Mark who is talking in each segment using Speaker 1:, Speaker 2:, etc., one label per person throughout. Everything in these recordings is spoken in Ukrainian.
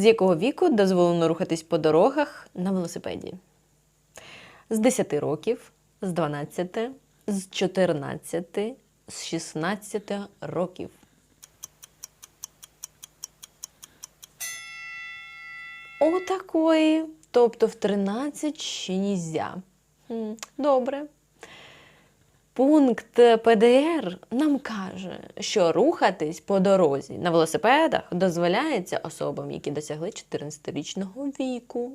Speaker 1: З якого віку дозволено рухатись по дорогах на велосипеді? З 10 років, з 12, з 14, з 16 років. Отакої. Тобто в 13 ще нізя. Добре. Пункт ПДР нам каже, що рухатись по дорозі на велосипедах дозволяється особам, які досягли 14-річного віку.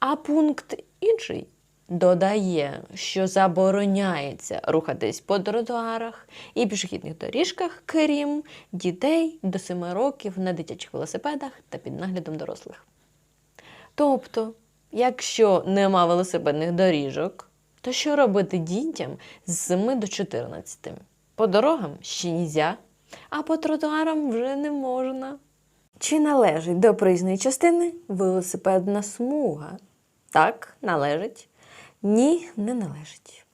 Speaker 1: А пункт інший додає, що забороняється рухатись по тротуарах і пішохідних доріжках, крім дітей до 7 років на дитячих велосипедах та під наглядом дорослих. Тобто, якщо нема велосипедних доріжок, то що робити дітям з 7 до 14? По дорогам ще нізя, а по тротуарам вже не можна. Чи належить до проїзної частини велосипедна смуга? Так, належить. Ні, не належить.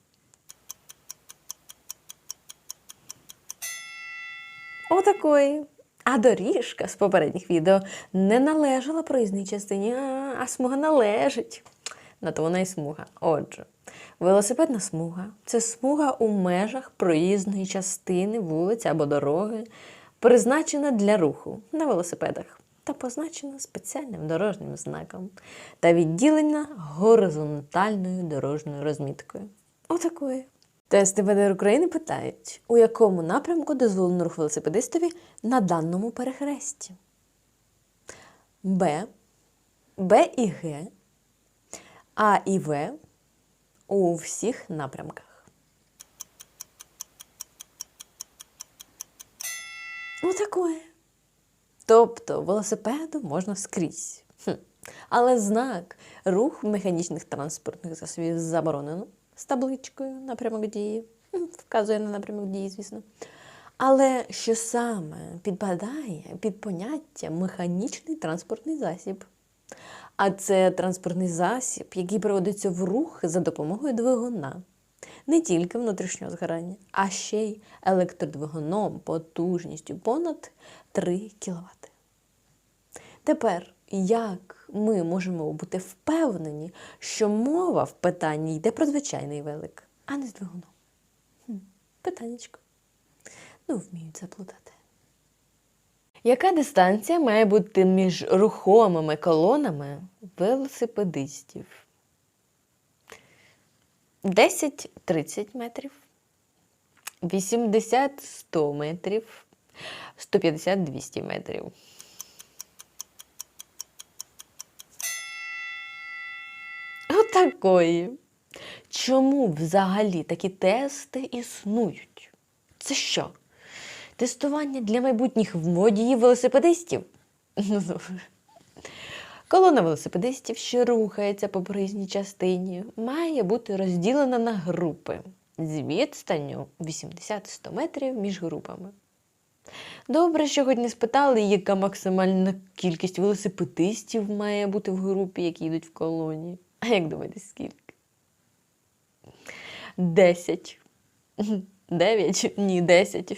Speaker 1: Отакої. А доріжка з попередніх відео не належала проїзній частині, а, смуга належить. На то вона і смуга. Отже, велосипедна смуга це смуга у межах проїзної частини вулиці або дороги, призначена для руху на велосипедах та позначена спеціальним дорожнім знаком та відділена горизонтальною дорожньою розміткою. Отакої. Тести ВДР України питають, у якому напрямку дозволено рух велосипедистові на даному перехресті? Б, Б і Г, А і В у всіх напрямках. Отакое. Тобто велосипедом можна скрізь. Хм. Але знак рух механічних транспортних засобів заборонено з табличкою напрямок дії. Вказує на напрямок дії, звісно. Але що саме підпадає під поняття механічний транспортний засіб? А це транспортний засіб, який проводиться в рух за допомогою двигуна. Не тільки внутрішнього згорання, а ще й електродвигуном потужністю понад 3 кВт. Тепер, як ми можемо бути впевнені, що мова в питанні йде про звичайний велик, а не з двигуном? Хм, питаннячко. Ну, вміють заплутати. Яка дистанція має бути між рухомими колонами велосипедистів? 10-30 метрів, 80-100 метрів, 150-200 метрів. Отакої. Чому взагалі такі тести існують? Це що? Тестування для майбутніх водіїв велосипедистів? Ну. Колона велосипедистів, що рухається по проїзній частині, має бути розділена на групи з відстанню 80-100 метрів між групами. Добре, що хоч не спитали, яка максимальна кількість велосипедистів має бути в групі, які йдуть в колоні. А як думаєте, скільки? Десять. Дев'ять? Ні, десять.